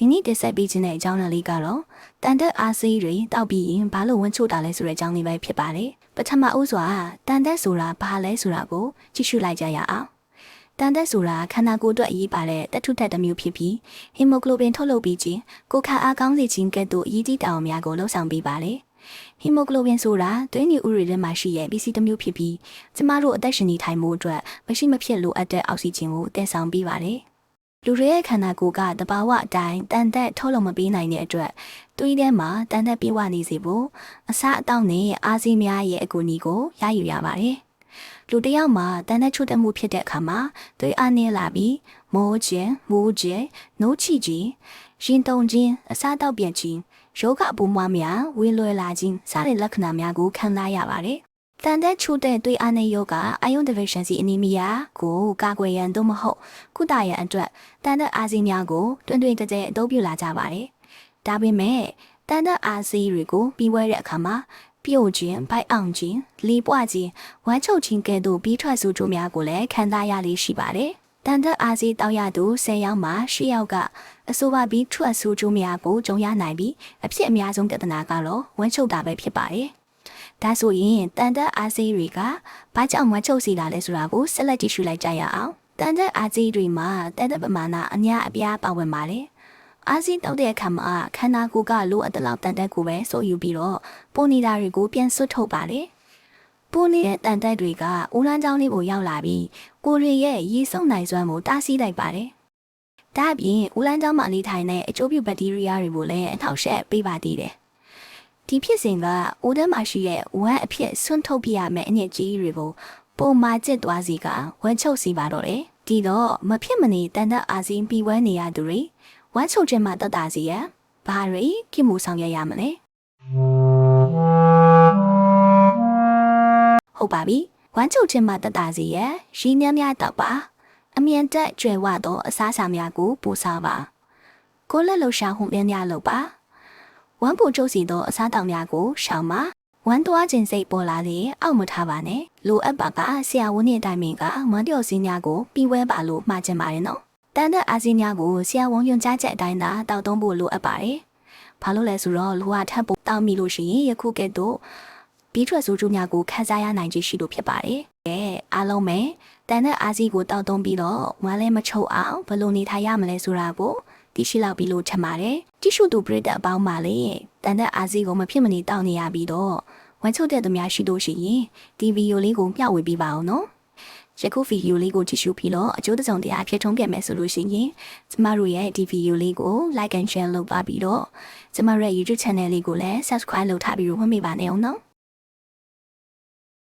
ဒီနေ့တက်ဆက်ပေးခြင်းတဲ့အကြောင်းအရာလေးကတော့တန်တက်အားစေးတွေတောက်ပြီးရင်ဘာလို့ဝန်းချို့တာလဲဆိုတဲ့အကြောင်းလေးပဲဖြစ်ပါတယ်ပထမဦးစွာတန်တက်ဆိုတာဘာလဲဆိုတာကိုကြည့်ရှုလိုက်ကြရအောင်တန်တက်ဆိုတာခန္ဓာကိုယ်အတွက်အရေးပါတဲ့တက်ထုထက်တစ်မျိုးဖြစ်ပြီးဟီမိုကလိုဘင်ထုတ်လုပ်ပြီးခြင်းကိုယ်ခါအားကောင်းစေခြင်းကဲ့သို့အရေးကြီးတောင်များကိုလှုပ်ဆောင်ပေးပါတယ်ဟီမိုကလိုဘင်ဆိုတာသွေးညူဥတွေထဲမှာရှိတဲ့ပစ္စည်းတစ်မျိုးဖြစ်ပြီးကျမတို့အသက်ရှင်နေထိုင်မှုအတွက်မရှိမဖြစ်လိုအပ်တဲ့အောက်ဆီဂျင်ကိုတည်ဆောင်ပေးပါတယ် လူတွေရဲ့ခန္ဓာကိုယ်ကတဘာဝအတိုင်းတန်တက်ထုတ်လုပ်မပေးနိုင်တဲ့အတွက်သွေးထဲမှာတန်တက်ပြေဝနေစေဖို့အစားအသောက်နဲ့အားစီးများရဲ့အကူအညီကိုရယူရပါတယ်လူတစ်ယောက်မှာတန်တက်ချုပ်တက်မှုဖြစ်တဲ့အခါမှာသွေးအားနည်းလာပြီးမိုးကျင်မူးကျင်နှုတ်ချခြင်းရင်တုန်ခြင်းအစားအသောက်ပြတ်ခြင်းယောဂပူမွားများဝေလွယ်လာခြင်းစတဲ့လက္ခဏာများကိုခံစားရပါတယ် တန်တဲ့ချို့တဲ့သွေးအားနည်းယောဂ iron deficiency anemia ကိုကာကွယ်ရန်သို့မဟုတ်ကုသရန်အတွက်တန်တဲ့အားစီးများကိုတွင်တွင်ကြဲကြဲအသုံးပြုလာကြပါတယ်။ဒါပေမဲ့တန်တဲ့အားစီးတွေကိုပြီးဝဲတဲ့အခါမှာပြုတ်ခြင်း၊ဘိုက်အောင်ခြင်း၊လီပွားခြင်း၊ဝမ်းချုပ်ခြင်းကဲ့သို့ပြီးထွက်ဆိုကြများကိုလည်းခံစားရလေးရှိပါတယ်။တန်တဲ့အားစီးတောက်ရသူ10ယောက်မှာ10ယောက်ကအဆိုပါပြီးထွက်ဆိုကြများကိုကြုံရနိုင်ပြီးအဖြစ်အများဆုံးပြဿနာကတော့ဝမ်းချုပ်တာပဲဖြစ်ပါတယ်။ ဒါဆိုရင်တန်တက်အားစေးတွေကဘာကြောင့်မချုပ်စီလာလဲဆိုတာကိုဆက်လက်ကြည့်ရှုလိုက်ကြရအောင်။တန်တက်အားစေးတွေမှာတန်တက်ပမာဏအများအပြားပါဝင်ပါတယ်။အားစေးတောက်တဲ့အခါမှာခန္ဓာကိုယ်ကလိုအပ်တဲ့လောက်တန်တက်ကိုပဲစိုးယူပြီးတော့ပိုနေတာတွေကိုပြန်ဆွတ်ထုတ်ပါတယ်။ပိုနေတဲ့တန်တက်တွေကဦးလန်းချောင်းလေးကိုရောက်လာပြီးကိုရီရဲ့ရေစုံနိုင်စွမ်းကိုတားဆီးလိုက်ပါတယ်။ဒါ့အပြင်ဦးလန်းချောင်းမှာနေထိုင်တဲ့အကျိုးပြုဘက်တီးရီးယားတွေကိုလည်းအထောက်ရှက်ပေးပါသေးတယ်။ ဒီဖြစ်စဉ်ကအိုဒန်းမှာရှိတဲ့ဝမ်းအဖြစ်ဆွန့်ထုတ်ပြရမယ့်အညစ်အကြေးတွေကိုပုံမာကျစ်သွားစီကဝမ်းချုပ်စီပါတော့တယ်ဒီတော့မဖြစ်မနေတန်တအာစီပြီးဝဲနေရသူတွေဝမ်းချုပ်ခြင်းမှတတ်တာစီရဘာတွေကိမှုဆောင်ရရမလဲဟုတ်ပါပြီဝမ်းချုပ်ခြင်းမှတတ်တာစီရရင်းများများတော့ပါအမြန်တက်ကျွဲဝတော့အစားအစာများကိုပို့စားပါကိုလက်လှရှာဟုများများလုပ်ပါ ဝမ်းပူကျုပ်စီသောအစားတောင်များကိုရှောင်ပါဝမ်းသွားခြင်းစိတ်ပေါ်လာလေအောက်မထားပါနဲ့လိုအပ်ပါကဆရာဝန်နဲ့တိုင်ပင်ကဝမ်းတယောက်စင်းများကိုပြီးဝဲပါလို့မှားချင်ပါတယ်နော်တန်တဲ့အာစင်းများကိုဆရာဝန်ညွှန်ကြားချက်အတိုင်းသာတောက်သုံးဖို့လိုအပ်ပါတယ်ဘာလို့လဲဆိုတော့လူဟာထပ်ဖို့တောက်မိလို့ရှိရင်ယခုကဲ့သို့ပြီးထွက်ဆိုးကျိုးများကိုခန်းစားရနိုင်ခြင်းရှိလို့ဖြစ်ပါတယ်ကဲအားလုံးပဲတန်တဲ့အာစီကိုတောက်သုံးပြီးတော့ဝမ်းလည်းမချုပ်အောင်ဘယ်လိုနေထိုင်ရမလဲဆိုတာကို သိရှိလောက်ပြီးလို့ထင်ပါတယ်။တိရှုသူပရိသတ်အပေါင်းပါလေတန်တဲ့အာစီကိုမဖြစ်မနေတောင်းနေရပြီးတော့ဝမ်းချုပ်တဲ့သူများရှိလို့ရှိရင်ဒီဗီဒီယိုလေးကိုမျှဝေပေးပါအောင်နော်။ယခုဗီဒီယိုလေးကိုကြည့်ရှုပြီးတော့အကျိုးတစုံတရားဖြစ်ထုံးပြမယ်ဆိုလို့ရှိရင်ကျမတို့ရဲ့ဒီဗီဒီယိုလေးကို like and share လုပ်ပါပြီးတော့ကျမတို့ရဲ့ YouTube channel လေးကိုလည်း subscribe လုပ်ထားပြီးတော့ဝင်မိပါနေအောင်နော်။